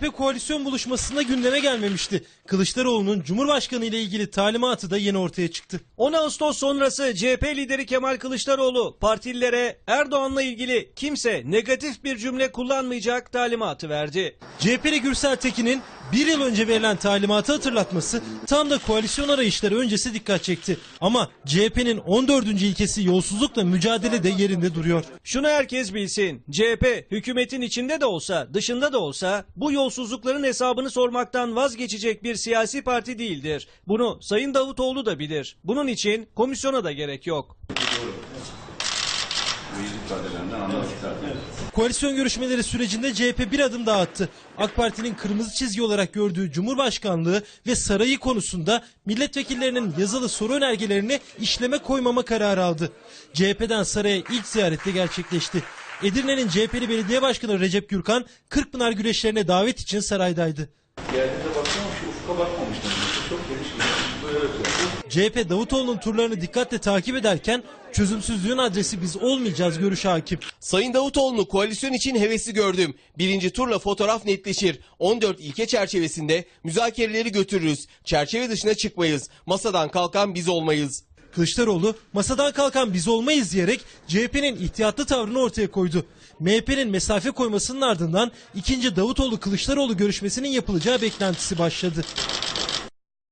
CHP koalisyon buluşmasında gündeme gelmemişti. Kılıçdaroğlu'nun Cumhurbaşkanı ile ilgili talimatı da yeni ortaya çıktı. 10 Ağustos sonrası CHP lideri Kemal Kılıçdaroğlu partililere Erdoğan'la ilgili kimse negatif bir cümle kullanmayacak talimatı verdi. CHP'li Gürsel Tekin'in bir yıl önce verilen talimatı hatırlatması tam da koalisyon arayışları öncesi dikkat çekti. Ama CHP'nin 14. ilkesi yolsuzlukla mücadele de yerinde duruyor. Şunu herkes bilsin. CHP hükümetin içinde de olsa dışında da olsa bu yolsuzlukların hesabını sormaktan vazgeçecek bir siyasi parti değildir. Bunu Sayın Davutoğlu da bilir. Bunun için komisyona da gerek yok. Koalisyon görüşmeleri sürecinde CHP bir adım daha attı. AK Parti'nin kırmızı çizgi olarak gördüğü Cumhurbaşkanlığı ve sarayı konusunda milletvekillerinin yazılı soru önergelerini işleme koymama kararı aldı. CHP'den saraya ilk ziyarette gerçekleşti. Edirne'nin CHP'li belediye başkanı Recep Gürkan, Kırkpınar güreşlerine davet için saraydaydı. Geldiğinde baktım ufka bakmamıştım. Çok geniş. CHP Davutoğlu'nun turlarını dikkatle takip ederken çözümsüzlüğün adresi biz olmayacağız görüşü hakim. Sayın Davutoğlu'nu koalisyon için hevesli gördüm. Birinci turla fotoğraf netleşir. 14 ilke çerçevesinde müzakereleri götürürüz. Çerçeve dışına çıkmayız. Masadan kalkan biz olmayız. Kılıçdaroğlu masadan kalkan biz olmayız diyerek CHP'nin ihtiyatlı tavrını ortaya koydu. MHP'nin mesafe koymasının ardından ikinci Davutoğlu-Kılıçdaroğlu görüşmesinin yapılacağı beklentisi başladı.